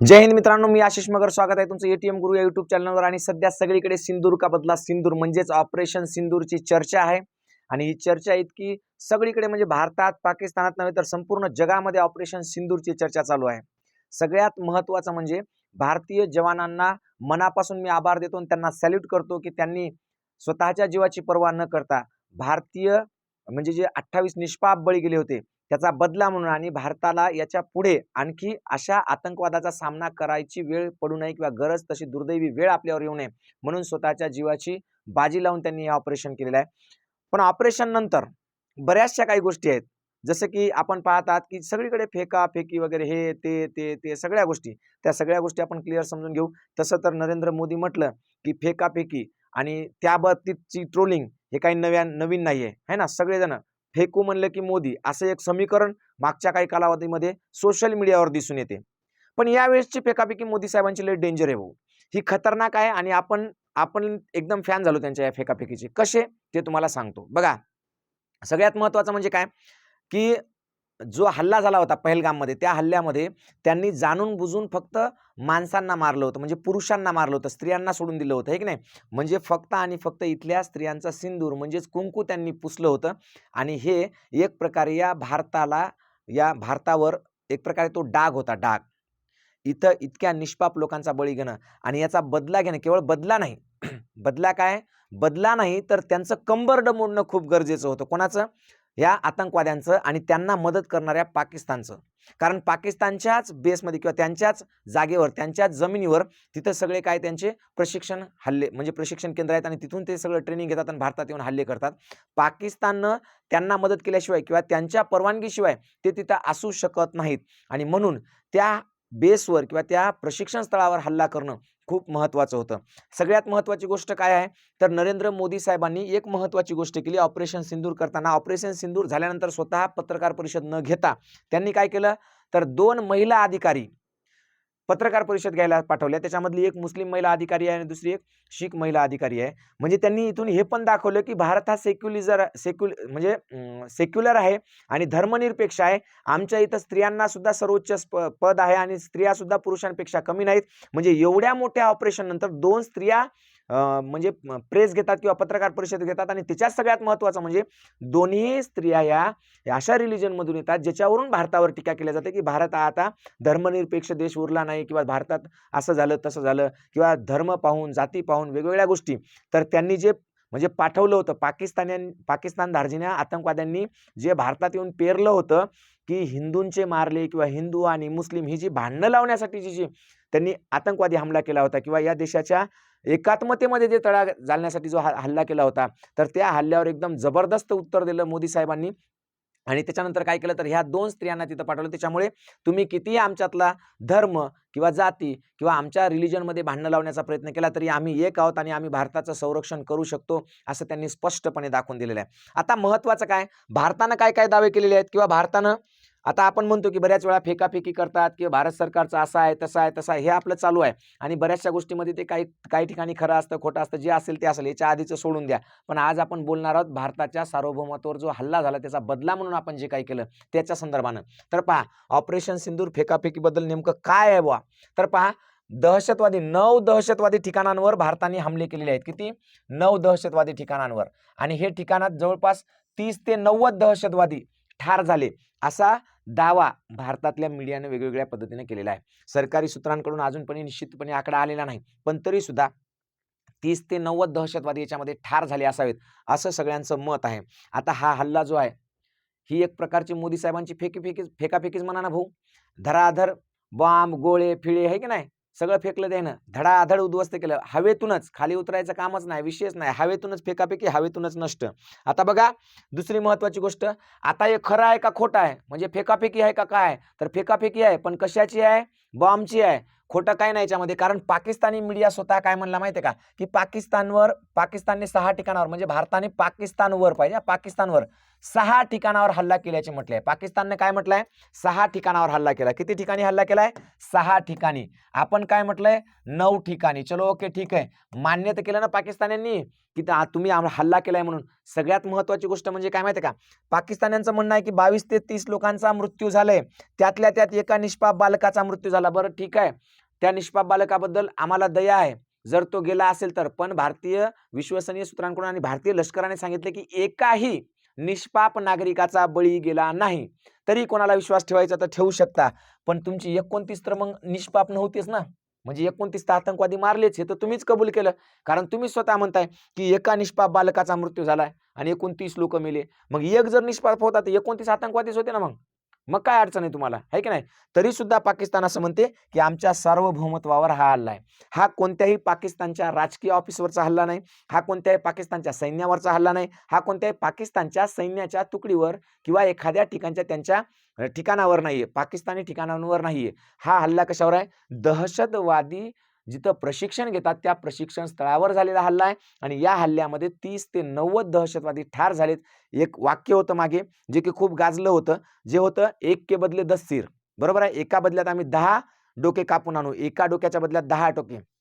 जय हिंद मित्रांनो मी आशिष मगर. स्वागत आहे तुमचं एटीएम गुरु या युट्यूब चॅनलवर आणि सध्या सगळीकडे सिंदूर का बदला सिंदूर म्हणजेच ऑपरेशन सिंदूरची चर्चा आहे. आणि ही चर्चा इतकी सगळीकडे म्हणजे भारतात पाकिस्तानात नव्हे तर संपूर्ण जगामध्ये ऑपरेशन सिंदूरची चर्चा चालू आहे. सगळ्यात महत्त्वाचं म्हणजे भारतीय जवानांना मनापासून मी आभार देतो आणि त्यांना सॅल्यूट करतो की त्यांनी स्वतःच्या जीवाची पर्वा न करता भारतीय म्हणजे जे अठ्ठावीस निष्पाप बळी गेले होते त्याचा बदला म्हणून आणि भारताला याच्यापुढे आणखी अशा आतंकवादाचा सामना करायची वेळ पडू नये किंवा गरज तशी दुर्दैवी वेळ आपल्यावर येऊ नये म्हणून स्वतःच्या जीवाची बाजी लावून त्यांनी हे ऑपरेशन केलेलं आहे. पण ऑपरेशन नंतर बऱ्याचशा काही गोष्टी आहेत. जसं की आपण पाहतात की सगळीकडे फेका फेकी वगैरे हे ते ते ते सगळ्या गोष्टी. त्या सगळ्या गोष्टी आपण क्लिअर समजून घेऊ. तसं तर नरेंद्र मोदी म्हटलं की फेकाफेकी आणि त्या बाबतीतची ट्रोलिंग हे काही नव्या नवीन नाही आहे है ना? सगळेजण फेकू म्हणलं की मोदी असं एक समीकरण मागच्या काही कालावधीमध्ये सोशल मीडियावर दिसून येते. पण यावेळेसची फेकाफेकी मोदी साहेबांची लई डेंजर आहे भाऊ. ही खतरनाक आहे आणि आपण आपण एकदम फॅन झालो त्यांच्या या फेकाफेकीचे. कसे? ते तुम्हाला सांगतो. बघा सगळ्यात महत्त्वाचं म्हणजे काय? की जो हल्ला झाला होता पहलगाममध्ये त्या हल्ल्यामध्ये त्यांनी जाणून बुजून फक्त माणसांना मारलं होतं म्हणजे पुरुषांना मारलं होतं स्त्रियांना सोडून दिलं होतं हे की नाही? म्हणजे फक्त आणि फक्त इथल्या स्त्रियांचा सिंदूर म्हणजेच कुंकू त्यांनी पुसलं होतं आणि हे एक प्रकारे या भारताला या भारतावर एक प्रकारे तो डाग होता डाग. इथं इतक्या निष्पाप लोकांचा बळी घेणं आणि याचा बदला घेणं केवळ बदला नाही बदला काय? बदला नाही तर त्यांचं कंबरड मोडणं खूप गरजेचं होतं. कोणाचं? या आतंकवाद्यांचं आणि त्यांना मदत करणाऱ्या पाकिस्तानचं. कारण पाकिस्तानच्याच बेसमध्ये किंवा त्यांच्याच जागेवर त्यांच्याच जमिनीवर तिथं सगळे काय त्यांचे प्रशिक्षण हल्ले म्हणजे प्रशिक्षण केंद्र आहेत आणि तिथून ते सगळं ट्रेनिंग घेतात आणि भारतात येऊन हल्ले करतात. पाकिस्ताननं त्यांना मदत केल्याशिवाय किंवा त्यांच्या परवानगीशिवाय ते तिथं असू शकत नाहीत. आणि म्हणून त्या बेसवर किंवा त्या प्रशिक्षण स्थळावर हल्ला करणं खूप महत्त्वाचं होतं. सगळ्यात महत्त्वाची गोष्ट काय आहे? तर नरेंद्र मोदी साहेबांनी एक महत्त्वाची गोष्ट केली ऑपरेशन सिंदूर करताना. ऑपरेशन सिंदूर झाल्यानंतर स्वतः पत्रकार परिषद न घेता त्यांनी काय केलं? तर दोन महिला अधिकारी पत्रकार परिषद घ्यायला पाठवल्या. त्याच्यामधली एक मुस्लिम महिला अधिकारी आहे आणि दुसरी एक शीख महिला अधिकारी आहे. म्हणजे त्यांनी इथून हे पण दाखवलं की भारत हा सेक्युलिझर सेक्युल म्हणजे सेक्युलर आहे आणि धर्मनिरपेक्ष आहे. आमच्या इथं स्त्रियांना सुद्धा सर्वोच्च स्प- पद आहे आणि स्त्रिया सुद्धा पुरुषांपेक्षा कमी नाहीत. म्हणजे एवढ्या मोठ्या ऑपरेशन नंतर दोन स्त्रिया म्हणजे प्रेस घेतात किंवा पत्रकार परिषद घेतात आणि त्याच्यात सगळ्यात महत्त्वाचं म्हणजे दोन्ही स्त्रिया या अशा रिलिजनमधून येतात ज्याच्यावरून भारतावर टीका केल्या जाते की भारत हा आता धर्मनिरपेक्ष देश उरला नाही किंवा भारतात असं झालं तसं झालं किंवा धर्म पाहून जाती पाहून वेगवेगळ्या गोष्टी. तर त्यांनी जे म्हणजे पाठवलं होतं पाकिस्तान पाकिस्तान धार्जिन्या आतंकवाद्यांनी जे भारतात येऊन पेरलं होतं की हिंदूंचे मारले किंवा हिंदू आणि मुस्लिम ही जी भांडणं लावण्यासाठीची जी त्यांनी आतंकवादी हमला केला होता किंवा या देशाच्या एकात्मतेमध्ये जे तळा घालण्यासाठी जो हल्ला केला होता तर त्या हल्ल्यावर एकदम जबरदस्त उत्तर दिलं मोदी साहेबांनी. आणि त्याच्यानंतर काय केलं तर ह्या दोन स्त्रियांना तिथं पाठवलं. त्याच्यामुळे तुम्ही कितीही आमच्यातला धर्म किंवा जाती किंवा आमच्या रिलिजनमध्ये भांडणं लावण्याचा प्रयत्न केला तरी आम्ही एक आहोत आणि आम्ही भारताचं संरक्षण करू शकतो असं त्यांनी स्पष्टपणे दाखवून दिलेलं आहे. आता महत्त्वाचं काय? भारतानं काय काय दावे केलेले आहेत? किंवा भारतानं आता आपण म्हणतो की बऱ्याच वेळा फेकाफेकी करतात किंवा भारत सरकारचं असं आहे तसं आहे तसं आहे हे आपलं चालू आहे. आणि बऱ्याचशा गोष्टीमध्ये ते काही काही ठिकाणी खरं असतं खोटं असतं जे असेल ते असेल याच्या आधीचं सोडून द्या. पण आज आपण बोलणार आहोत भारताच्या सार्वभौमत्वावर जो हल्ला झाला त्याचा बदला म्हणून आपण जे काही केलं त्याच्या संदर्भानं. तर पहा ऑपरेशन सिंदूर फेकाफेकीबद्दल नेमकं काय आहे बुवा? तर पहा दहशतवादी नऊ दहशतवादी ठिकाणांवर भारताने हमले केलेले आहेत. किती? नऊ दहशतवादी ठिकाणांवर. आणि हे ठिकाणात जवळपास तीस ते नव्वद दहशतवादी ठार झाले. असा दावा भारतातल्या मीडियाने वेगवेगळ्या पद्धतीने केलेला आहे. सरकारी सूत्रांकडून अजूनपणे निश्चितपणे आकडा आलेला नाही. पण तरी सुद्धा तीस ते नव्वद दहशतवादी याच्यामध्ये ठार झाले असावेत असं सगळ्यांचं मत आहे. आता हा हल्ला जो आहे ही एक प्रकारची मोदी साहेबांची फेकी फेकी फेकाफेकीच म्हणा ना भाऊ. धराधर बॉम्ब गोळे फिळे आहे की नाही? सगळं फेकलं त्यानं. धडाधड उद्ध्वस्त केलं. हवेतूनच खाली उतरायचं कामच नाही विशेष नाही. हवेतूनच फेकापेकी हवेतूनच नष्ट. आता बघा दुसरी महत्वाची गोष्ट आता हे खरं आहे का खोटं आहे? म्हणजे फेकाफेकी आहे का काय? तर फेकाफेकी आहे पण कशाची आहे? बॉम्बची आहे. खोटं काय नाही याच्यामध्ये. कारण पाकिस्तानी मीडिया स्वतः काय म्हणला माहिती आहे का? की पाकिस्तानवर पाकिस्तानने सहा ठिकाणावर म्हणजे भारताने पाकिस्तानवर पाहिजे पाकिस्तानवर. सहा ठिकाणावर हल्ला केल्याचे म्हटले आहे पाकिस्तानने काय म्हटलंय? सहा ठिकाणावर हल्ला केला. किती ठिकाणी हल्ला केलाय? सहा ठिकाणी. आपण काय म्हटलंय? नऊ ठिकाणी. चलो ओके ठीक आहे. मान्य तर केलं ना पाकिस्तान्यांनी? की तुम्ही हल्ला केलाय म्हणून. सगळ्यात महत्वाची गोष्ट म्हणजे काय माहिती का? पाकिस्तान्यांचं म्हणणं आहे की बावीस ते तीस लोकांचा मृत्यू झालाय. त्यातल्या त्यात एका निष्पाप बालकाचा मृत्यू झाला. बरं ठीक आहे. त्या निष्पाप बालकाबद्दल आम्हाला दया आहे. जर तो गेला असेल तर. पण भारतीय विश्वसनीय सूत्रांकडून आणि भारतीय लष्कराने सांगितले की एकाही निष्पाप नागरिकाचा बळी गेला नाही. तरी कोणाला विश्वास ठेवायचा तर ठेवू शकता. पण तुमची एकोणतीस तर मग निष्पाप नव्हतीच ना? म्हणजे एकोणतीस तर आतंकवादी मारलेच हे तर तुम्हीच कबूल केलं. कारण तुम्ही स्वतः म्हणताय की एका निष्पाप बालकाचा मृत्यू झालाय आणि एकोणतीस लोक मेले. मग एक जर निष्पाप होता तर एकोणतीस आतंकवादीच होते ना मग? मग काय अडचण आहे तुम्हाला? आहे की नाही? तरी सुद्धा पाकिस्तान असं म्हणते की आमच्या सार्वभौमत्वावर हा हल्ला आहे. हा कोणत्याही पाकिस्तानच्या राजकीय ऑफिसवरचा हल्ला नाही. हा कोणत्याही पाकिस्तानच्या सैन्यावरचा हल्ला नाही. हा कोणत्याही पाकिस्तानच्या सैन्याच्या तुकडीवर किंवा एखाद्या ठिकाणच्या त्यांच्या ठिकाणावर नाहीये. पाकिस्तानी ठिकाणांवर नाहीये. हा हल्ला कशावर आहे? दहशतवादी जिथं प्रशिक्षण घेतात त्या प्रशिक्षण स्थळावर झालेला हल्ला आहे. आणि या हल्ल्यामध्ये तीस ते नव्वद दहशतवादी ठार झालेत. एक वाक्य होतं मागे जे की खूप गाजलं होतं. जे होतं एक के बदले दस सिर. बरोबर आहे? एका बदल्यात आम्ही दहा डोके कापून आणू. एका डोक्याच्या बदल्यात दहा डोके.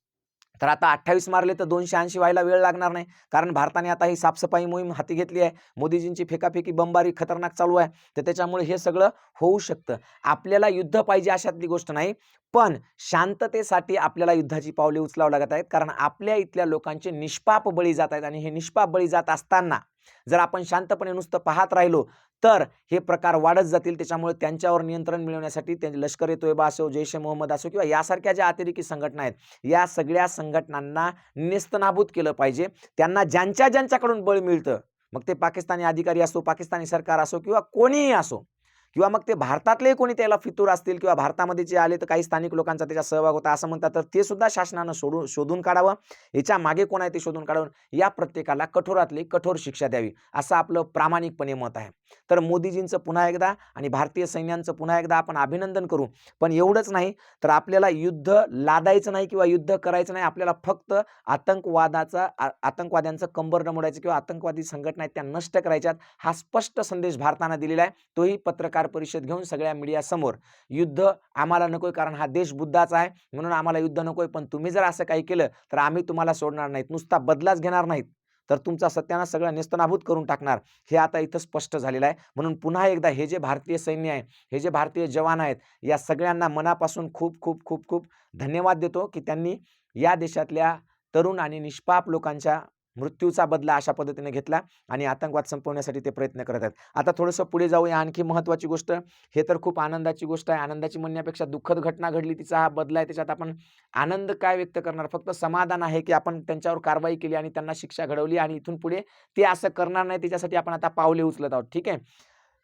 तर आता अठ्ठावीस मारले तर दोनशे ऐंशी व्हायला वेळ लागणार नाही. कारण भारताने आता ही साफसफाई मोहीम हाती घेतली आहे. मोदीजींची फेकाफेकी बंबारी खतरनाक चालू आहे. तर त्याच्यामुळे हे सगळं होऊ शकतं. आपल्याला युद्ध पाहिजे अशातली गोष्ट नाही. पण शांततेसाठी आपल्याला युद्धाची पावले उचलावं लागत आहेत. कारण आपल्या इथल्या लोकांचे निष्पाप बळी जात आहेत. आणि हे निष्पाप बळी जात असताना जर आपण शांतपणे नुसतं पाहत राहिलो तर हे प्रकार वाढत जातील. त्याच्यामुळे त्यांच्यावर नियंत्रण मिळवण्यासाठी ते लष्कर ए तोयबा असो जैश ए मोहम्मद असो किंवा यासारख्या ज्या अतिरेकी संघटना आहेत या सगळ्या संघटनांना नेस्तनाबूत केलं पाहिजे. त्यांना ज्यांच्या ज्यांच्याकडून बळ मिळतं मग ते पाकिस्तानी अधिकारी असो पाकिस्तानी सरकार असो किंवा कोणीही असो किंवा मग ते भारतातले कोणी त्याला फितूर असतील किंवा भारतामध्ये जे आले तर काही स्थानिक लोकांचा त्याचा सहभाग होता असं म्हणतात तर ते सुद्धा शासनानं सोडून शोधून काढावं. याच्या मागे कोण आहे ते शोधून काढावं? या प्रत्येकाला कठोरातली कठोर शिक्षा द्यावी असं आपलं प्रामाणिकपणे मत आहे. तर मोदीजींचं पुन्हा एकदा आणि भारतीय सैन्यांचं पुन्हा एकदा आपण अभिनंदन करू. पण एवढंच नाही तर आपल्याला युद्ध लादायचं नाही किंवा युद्ध करायचं नाही आपल्याला फक्त आतंकवादाचा आतंकवाद्यांचं कंबर मोडायचं किंवा आतंकवादी संघटना आहेत त्या नष्ट करायच्यात हा स्पष्ट संदेश भारतानं दिलेला आहे. तोही पत्रकार परिषद घेऊन सगळ्या मीडियासमोर युद्ध आम्हाला नकोय कारण हा देश बुद्धाचा आहे म्हणून आम्हाला युद्ध नकोय पण तुम्ही जर असं काही केलं तर आम्ही तुम्हाला सोडणार नाहीत नुसता बदलाच घेणार नाहीत. तर तुमचा सत्यानाश सगळं नेस्तनाभूत करून टाकणार. हे आता इथं स्पष्ट झालेलं आहे. म्हणून पुन्हा एकदा हे जे भारतीय सैन्य आहे हे जे भारतीय जवान आहेत या सगळ्यांना मनापासून खूप खूप खूप खूप धन्यवाद देतो की त्यांनी या देशातल्या तरुण आणि निष्पाप लोकांच्या मृत्यूचा बदला अशा पद्धतीने घेतला आणि आतंकवाद संपवण्यासाठी ते प्रयत्न करत आहेत. आता थोडंसं पुढे जाऊया. आणखी महत्त्वाची गोष्ट हे तर खूप आनंदाची गोष्ट आहे. आनंदाची म्हणण्यापेक्षा दुःखद घटना घडली तिचा हा बदला आहे. त्याच्यात आपण आनंद काय व्यक्त करणार? फक्त समाधान आहे की आपण त्यांच्यावर कारवाई केली आणि त्यांना शिक्षा घडवली आणि इथून पुढे ते असं करणार नाही त्याच्यासाठी आपण आता पावले उचलत आहोत. ठीक आहे?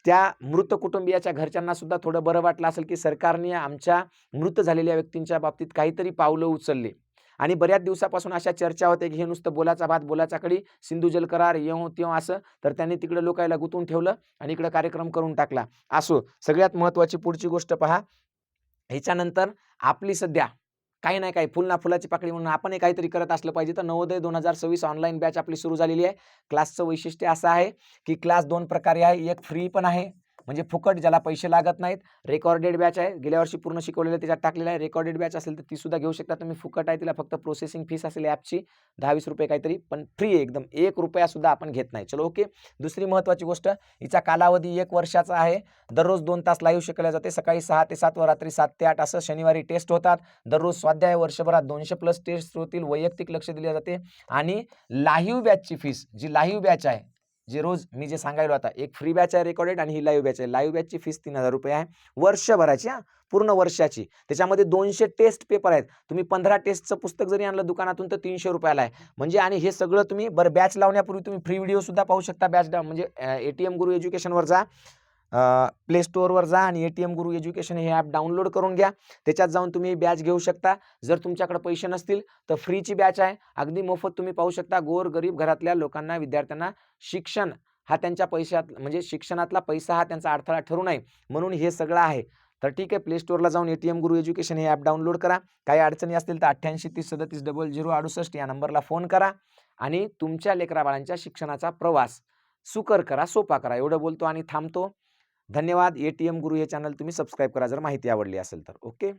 त्या मृत कुटुंबियाच्या घरच्यांना सुद्धा थोडं बरं वाटलं असेल की सरकारने आमच्या मृत झालेल्या व्यक्तींच्या बाबतीत काहीतरी पावलं उचलली. आणि बऱ्याच दिवसापासून अशा चर्चा होते की हे नुसतं बोलाचा भात बोलाचा कडी सिंधू जल करार येऊ त्यों असं. तर त्यांनी तिकडे लोकायला गुतून ठेवलं आणि इकडे कार्यक्रम करून टाकला. असो सगळ्यात महत्त्वाची पुढची गोष्ट पहा. ह्याच्यानंतर आपली सध्या काही नाही काही फुल ना फुलाची पाकळी म्हणून आपणही काहीतरी करत असलं पाहिजे. तर नवोदय दोन हजार सव्वीस ऑनलाईन बॅच आपली सुरू झालेली आहे. क्लासचं वैशिष्ट्य असं आहे की क्लास दोन प्रकारे आहे. एक फ्री पण आहे. म्हणजे फुकट ज्याला पैसे लागत नाहीत रेकॉर्डेड बॅच आहे गेल्या वर्षी पूर्ण शिकवलेलं त्याच्यात टाकलेलं आहे रेकॉर्डेड बॅच असेल तर ती सुद्धा घेऊ शकता. तुम्ही फुकट आहे तिला फक्त प्रोसेसिंग फीस असेल ॲपची दहा वीस रुपये काहीतरी पण फ्री आहे एकदम. एक रुपया सुद्धा आपण घेत नाही. चलो ओके दुसरी महत्त्वाची गोष्ट हिचा कालावधी एक वर्षाचा आहे. दररोज दोन तास लाईव्ह शिकवल्या जाते. सकाळी सहा ते सात व रात्री सात ते आठ असं शनिवारी टेस्ट होतात. दररोज स्वाध्याय वर्षभरात दोनशे प्लस टेस्ट होतील. वैयक्तिक लक्ष दिले जाते. आणि लाईव्ह बॅचची फीस जी लाईव्ह बॅच आहे जे रोज मी जे सांगायलो आता एक फ्री बॅच आहे रेकॉर्डेड आणि ही लाईव्ह बॅच आहे. लाईव्ह बॅचची फीस तीन हजार रुपये आहे. वर्षभराची हा. पूर्ण वर्षाची. त्याच्यामध्ये दोनशे टेस्ट पेपर आहेत. तुम्ही पंधरा टेस्टचं पुस्तक जरी आणलं दुकानातून तर तीनशे रुपयाला आहे. म्हणजे आणि हे सगळं तुम्ही बरं बॅच लावण्यापूर्वी तुम्ही फ्री व्हिडिओ सुद्धा पाहू शकता. बॅच म्हणजे ए टी एम गुरु एज्युकेशनवर जा. प्ले स्टोअरवर जा आणि A T M Guru education हे ॲप डाउनलोड करून घ्या. त्याच्यात जाऊन तुम्ही बॅच घेऊ शकता. जर तुमच्याकडे पैसे नसतील तर फ्रीची बॅच आहे. अगदी मोफत तुम्ही पाहू शकता. गोर गरीब घरातल्या लोकांना विद्यार्थ्यांना शिक्षण हा त्यांच्या पैशात म्हणजे शिक्षणातला पैसा हा त्यांचा अडथळा ठरू नये. म्हणून हे सगळं आहे. तर ठीक आहे प्ले स्टोअरला जाऊन A T M Guru education हे ॲप डाउनलोड करा. काही अडचणी असतील तर अठ्ठ्याऐंशी तीस सदतीस डबल झिरो अडुसष्ट या नंबरला फोन करा आणि तुमच्या लेकराबाळांच्या शिक्षणाचा प्रवास सुकर करा सोपा करा. एवढं बोलतो आणि थांबतो. धन्यवाद. ए टी एम गुरु हे चॅनल तुम्ही सबस्क्राईब करा जर माहिती आवडली असेल तर. ओके?